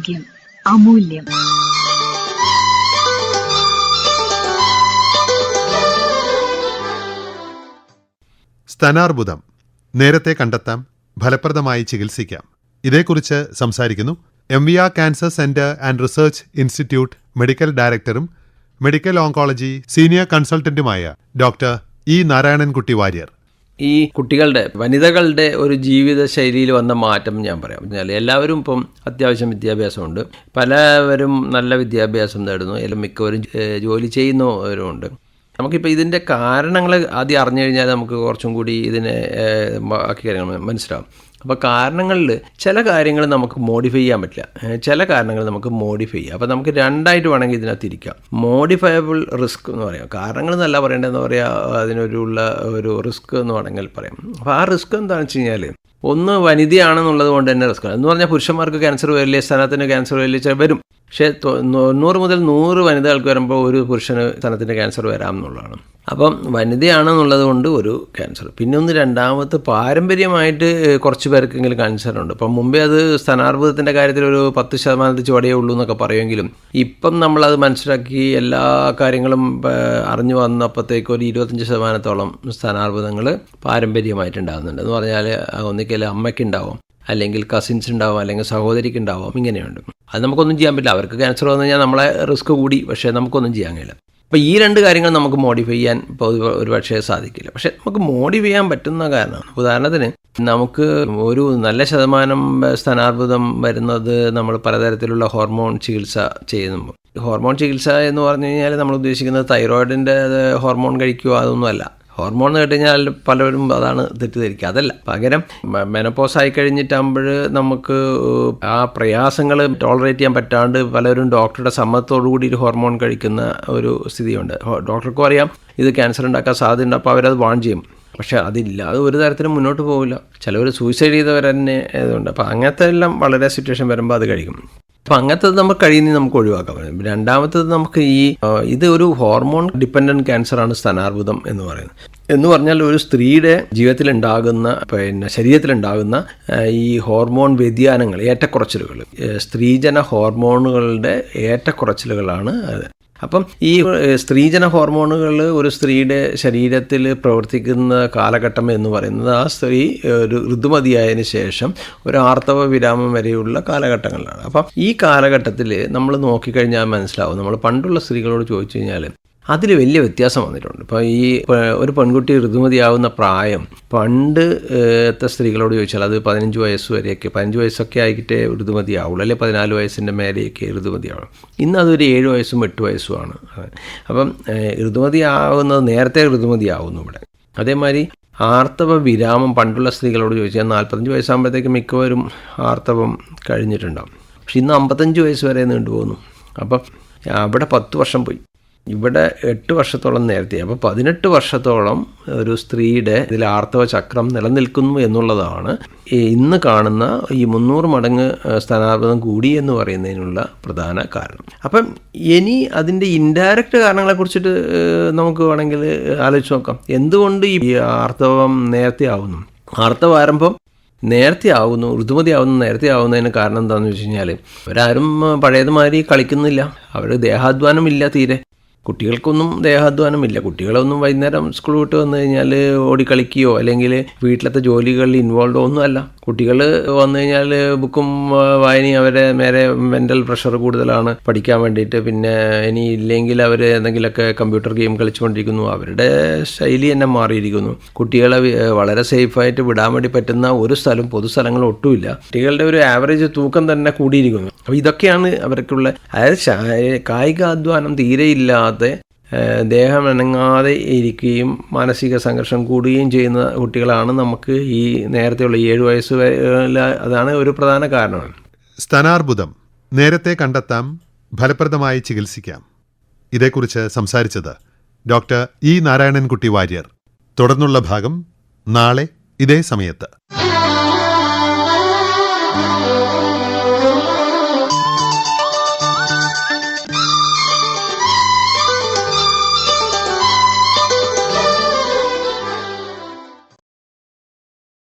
ആരോഗ്യം അമൂല്യം. സ്തനാർബുദം. നേരത്തെ കണ്ടെത്താം ഫലപ്രദമായി ചികിത്സിക്കാം. ഇതേക്കുറിച്ച് സംസാരിക്കുന്നു M V R cancer centre and research institute medical ഡയറക്ടറും മെഡിക്കൽ ഓങ്കോളജി സീനിയർ കൺസൾട്ടന്റുമായ ഡോക്ടർ ഇ നാരായണൻകുട്ടി വാര്യർ. ഈ കുട്ടികളുടെ വനിതകളുടെ ഒരു ജീവിത ശൈലിയിൽ വന്ന മാറ്റം ഞാൻ പറയാം. പറഞ്ഞാൽ എല്ലാവരും ഇപ്പം അത്യാവശ്യം വിദ്യാഭ്യാസമുണ്ട്. പലവരും നല്ല വിദ്യാഭ്യാസം നേടുന്നു. അല്ലെങ്കിൽ മിക്കവരും ജോലി ചെയ്യുന്നവരുമുണ്ട് നമുക്കിപ്പോൾ ഇതിന്റെ കാരണങ്ങൾ ആദ്യം അറിഞ്ഞു കഴിഞ്ഞാൽ നമുക്ക് കുറച്ചും കൂടി ഇതിനെ ബാക്കി കാര്യങ്ങൾ മനസ്സിലാവും. അപ്പോൾ കാരണങ്ങളിൽ ചില കാര്യങ്ങൾ നമുക്ക് മോഡിഫൈ ചെയ്യാൻ പറ്റില്ല. ചില കാരണങ്ങൾ നമുക്ക് മോഡിഫൈ ചെയ്യാം. അപ്പോൾ നമുക്ക് രണ്ടായിട്ട് വേണമെങ്കിൽ ഇതിനകത്ത് ഇരിക്കാം. മോഡിഫയബിൾ റിസ്ക് എന്ന് പറയാം. കാരണങ്ങൾ എന്നല്ല പറയേണ്ടതെന്ന് പറയാം അതിനൊരുള്ള ഒരു റിസ്ക് എന്ന് വേണമെങ്കിൽ പറയാം. അപ്പോൾ ആ റിസ്ക് എന്താണെന്ന് വെച്ച് കഴിഞ്ഞാൽ ഒന്ന് വനിതയാണെന്നുള്ളത് കൊണ്ട് തന്നെ റിസ്ക് എന്ന് പറഞ്ഞാൽ പുരുഷന്മാർക്ക് ക്യാൻസർ വരില്ലേ സ്ഥാനത്തിന് ക്യാൻസർ വരില്ലേ വരും. പക്ഷേ തൊണ്ണൂറ് മുതൽ നൂറ് വനിതകൾക്ക് വരുമ്പോൾ ഒരു പുരുഷന് സ്ഥലത്തിന്റെ ക്യാൻസർ വരാം എന്നുള്ളതാണ് അപ്പം വനിതയാണെന്നുള്ളത് കൊണ്ട് ഒരു ക്യാൻസർ. പിന്നെ ഒന്ന് രണ്ടാമത്തെ പാരമ്പര്യമായിട്ട് കുറച്ച് പേർക്കെങ്കിലും ക്യാൻസർ ഉണ്ട് അപ്പം മുമ്പേ അത് സ്ഥാനാർബുദത്തിന്റെ കാര്യത്തിൽ ഒരു പത്ത് ശതമാനത്തിൽ ചുവടേ ഉള്ളൂ എന്നൊക്കെ പറയുമെങ്കിലും ഇപ്പം നമ്മളത് മനസ്സിലാക്കി എല്ലാ കാര്യങ്ങളും അറിഞ്ഞു വന്നപ്പോഴത്തേക്ക് ഒരു ഇരുപത്തഞ്ച് ശതമാനത്തോളം സ്ഥാനാർബുദങ്ങൾ പാരമ്പര്യമായിട്ടുണ്ടാകുന്നുണ്ട്. എന്ന് പറഞ്ഞാൽ ഒന്നിക്കൽ അമ്മയ്ക്കുണ്ടാവും. അല്ലെങ്കിൽ കസിൻസ് ഉണ്ടാവും അല്ലെങ്കിൽ സഹോദരിക്ക് ഉണ്ടാവാം ഇങ്ങനെയുണ്ട്. അത് നമുക്കൊന്നും ചെയ്യാൻ പറ്റില്ല. അവർക്ക് ക്യാൻസർ വന്നു കഴിഞ്ഞാൽ നമ്മളെ റിസ്ക് കൂടി പക്ഷേ നമുക്കൊന്നും ചെയ്യാൻ കഴിയില്ല. അപ്പോൾ ഈ രണ്ട് കാര്യങ്ങൾ നമുക്ക് മോഡിഫൈ ചെയ്യാൻ ഇപ്പോൾ ഒരു- ഒരു പക്ഷേ സാധിക്കില്ല. പക്ഷേ നമുക്ക് മോഡിഫൈ ചെയ്യാൻ പറ്റുന്ന കാരണമാണ്. ഉദാഹരണത്തിന് നമുക്ക് ഒരു നല്ല ശതമാനം സ്ഥാനാർബുദം വരുന്നത് നമ്മൾ പലതരത്തിലുള്ള ഹോർമോൺ ചികിത്സ ചെയ്യുമ്പോൾ ഹോർമോൺ ചികിത്സ എന്ന് പറഞ്ഞു കഴിഞ്ഞാൽ നമ്മൾ ഉദ്ദേശിക്കുന്നത് തൈറോയിഡിന്റെ ഹോർമോൺ കഴിക്കുക അതൊന്നുമല്ല ഹോർമോൺ എന്ന് കേട്ട് കഴിഞ്ഞാൽ പലരും അതാണ് തെറ്റിദ്ധരിക്കുക. അതല്ല പകരം മെനപ്പോസ് ആയി കഴിഞ്ഞിട്ടാകുമ്പോൾ നമുക്ക് ആ പ്രയാസങ്ങൾ ടോളറേറ്റ് ചെയ്യാൻ പറ്റാണ്ട് പലരും ഡോക്ടറുടെ സമ്മതത്തോടു കൂടി ഒരു ഹോർമോൺ കഴിക്കുന്ന ഒരു സ്ഥിതിയുണ്ട്. ഡോക്ടർക്കും അറിയാം ഇത് ക്യാൻസർ ഉണ്ടാക്കാൻ സാധ്യതയുണ്ട് അപ്പോൾ അവരത് വാൺ ചെയ്യും. പക്ഷെ അത് ഒരു തരത്തിലും മുന്നോട്ട് പോകില്ല ചിലവർ സൂയിസൈഡ് ചെയ്തവർ തന്നെ ഇതുണ്ട് അപ്പോൾ അങ്ങനത്തെ എല്ലാം വളരെ സിറ്റുവേഷൻ വരുമ്പോൾ അത് കഴിക്കും. അപ്പം അങ്ങനത്തത് നമുക്ക് കഴിയുന്ന നമുക്ക് ഒഴിവാക്കാൻ പറ്റും രണ്ടാമത്തത് നമുക്ക് ഈ ഇത് ഒരു ഹോർമോൺ ഡിപ്പെൻഡന്റ് ക്യാൻസറാണ് സ്ഥാനാർബുദം എന്ന് പറയുന്നത്. എന്ന് പറഞ്ഞാൽ ഒരു സ്ത്രീയുടെ ജീവിതത്തിൽ ഉണ്ടാകുന്ന പിന്നെ ശരീരത്തിലുണ്ടാകുന്ന ഈ ഹോർമോൺ വ്യതിയാനങ്ങൾ ഏറ്റക്കുറച്ചിലുകൾ. സ്ത്രീജന ഹോർമോണുകളുടെ ഏറ്റക്കുറച്ചിലുകളാണ് അപ്പം ഈ സ്ത്രീജന ഹോർമോണുകൾ ഒരു സ്ത്രീയുടെ ശരീരത്തിൽ പ്രവർത്തിക്കുന്ന കാലഘട്ടം എന്ന് പറയുന്നത് ആ സ്ത്രീ ഒരു ഋതുമതിയായതിനു ശേഷം ഒരു ആർത്തവ വിരാമം വരെയുള്ള കാലഘട്ടങ്ങളിലാണ്. അപ്പം ഈ കാലഘട്ടത്തിൽ നമ്മൾ നോക്കിക്കഴിഞ്ഞാൽ മനസ്സിലാവും. നമ്മൾ പണ്ടുള്ള സ്ത്രീകളോട് ചോദിച്ചു കഴിഞ്ഞാൽ അതിൽ വലിയ വ്യത്യാസം വന്നിട്ടുണ്ട്. ഇപ്പോൾ ഈ ഒരു പെൺകുട്ടി ഋതുമതിയാവുന്ന പ്രായം പണ്ട് ഏഹത്തെ സ്ത്രീകളോട് ചോദിച്ചാൽ അത് പതിനഞ്ച് വയസ്സ് വരെയൊക്കെ പതിനഞ്ച് വയസ്സൊക്കെ ആയിട്ടേ ഋതുമതിയാവുള്ളൂ. അല്ലെങ്കിൽ പതിനാല് വയസ്സിന്റെ മേലെയൊക്കെ ഋതുമതിയാവണം ഇന്ന് അതൊരു ഏഴ് വയസ്സും എട്ട് വയസ്സുമാണ്. അപ്പം ഋതുമതിയാവുന്നത് നേരത്തെ ഋതുമതിയാവുന്നു ഇവിടെ. അതേമാതിരി ആർത്തവ വിരാമം പണ്ടുള്ള സ്ത്രീകളോട് ചോദിച്ചാൽ നാൽപ്പത്തഞ്ച് വയസ്സാകുമ്പോഴത്തേക്ക് മിക്കവരും ആർത്തവം കഴിഞ്ഞിട്ടുണ്ടാവും. പക്ഷെ ഇന്ന് അമ്പത്തഞ്ച് വയസ്സ് വരെ നീണ്ടുപോകുന്നു. അപ്പം അവിടെ പത്ത് വർഷം പോയി. ഇവിടെ എട്ട് വർഷത്തോളം നേരത്തെ അപ്പോൾ പതിനെട്ട് വർഷത്തോളം ഒരു സ്ത്രീയുടെ ഇതിൽ ആർത്തവ ചക്രം നിലനിൽക്കുന്നു എന്നുള്ളതാണ്. ഇന്ന് കാണുന്ന ഈ മുന്നൂറ് മടങ്ങ് സ്ഥാനാർബുദം കൂടി എന്ന് പറയുന്നതിനുള്ള പ്രധാന കാരണം. അപ്പം ഇനി അതിന്റെ ഇൻഡയറക്റ്റ് കാരണങ്ങളെ കുറിച്ചിട്ട് നമുക്ക് വേണമെങ്കിൽ ആലോചിച്ച് നോക്കാം. എന്തുകൊണ്ട് ഈ ആർത്തവം നേരത്തെ ആവുന്നു? ആർത്തവ ആരംഭം നേരത്തെ ആവുന്നു ഋതുമതി ആവുന്നു നേരത്തെ ആവുന്നതിന് കാരണം എന്താണെന്ന് വെച്ച് കഴിഞ്ഞാൽ അവരാരും പഴയതുമാതിരി കളിക്കുന്നില്ല. അവർ ദേഹാധ്വാനം ഇല്ല തീരെ. കുട്ടികൾക്കൊന്നും ദേഹാധ്വാനമില്ല. കുട്ടികളൊന്നും വൈകുന്നേരം സ്കൂൾ വിട്ട് വന്നു കഴിഞ്ഞാൽ ഓടിക്കളിക്കുകയോ അല്ലെങ്കിൽ വീട്ടിലത്തെ ജോലികളിൽ ഇൻവോൾവ് ഒന്നുമല്ല കുട്ടികൾ വന്നു കഴിഞ്ഞാൽ ബുക്കും വായനയും അവരെ നേരെ മെന്റൽ പ്രഷർ കൂടുതലാണ് പഠിക്കാൻ വേണ്ടിയിട്ട്. പിന്നെ ഇനി ഇല്ലെങ്കിൽ അവർ എന്തെങ്കിലുമൊക്കെ കമ്പ്യൂട്ടർ ഗെയിം കളിച്ചുകൊണ്ടിരിക്കുന്നു. അവരുടെ ശൈലി തന്നെ മാറിയിരിക്കുന്നു. കുട്ടികളെ വളരെ സേഫായിട്ട് വിടാൻ വേണ്ടി പറ്റുന്ന ഒരു സ്ഥലം പൊതുസ്ഥലങ്ങളും ഒട്ടുമില്ല. കുട്ടികളുടെ ഒരു ആവറേജ് തൂക്കം തന്നെ കൂടിയിരിക്കുന്നു. അപ്പോൾ ഇതൊക്കെയാണ് അവർക്കുള്ള അതായത് കായികാധ്വാനം തീരെയില്ലാതെ ഏഹ്, ദേഹം അനങ്ങാതെ ഇരിക്കുകയും മാനസിക സംഘർഷം കൂടുകയും ചെയ്യുന്ന കുട്ടികളാണ് നമുക്ക് ഈ നേരത്തെയുള്ള ഏഴു വയസ്സ് അതാണ് ഒരു പ്രധാന കാരണം. സ്തനാർബുദം നേരത്തെ കണ്ടെത്താം ഫലപ്രദമായി ചികിത്സിക്കാം. ഇതേക്കുറിച്ച് സംസാരിച്ചത് ഡോക്ടർ ഇ നാരായണൻകുട്ടി വാര്യർ. തുടർന്നുള്ള ഭാഗം നാളെ ഇതേ സമയത്ത്.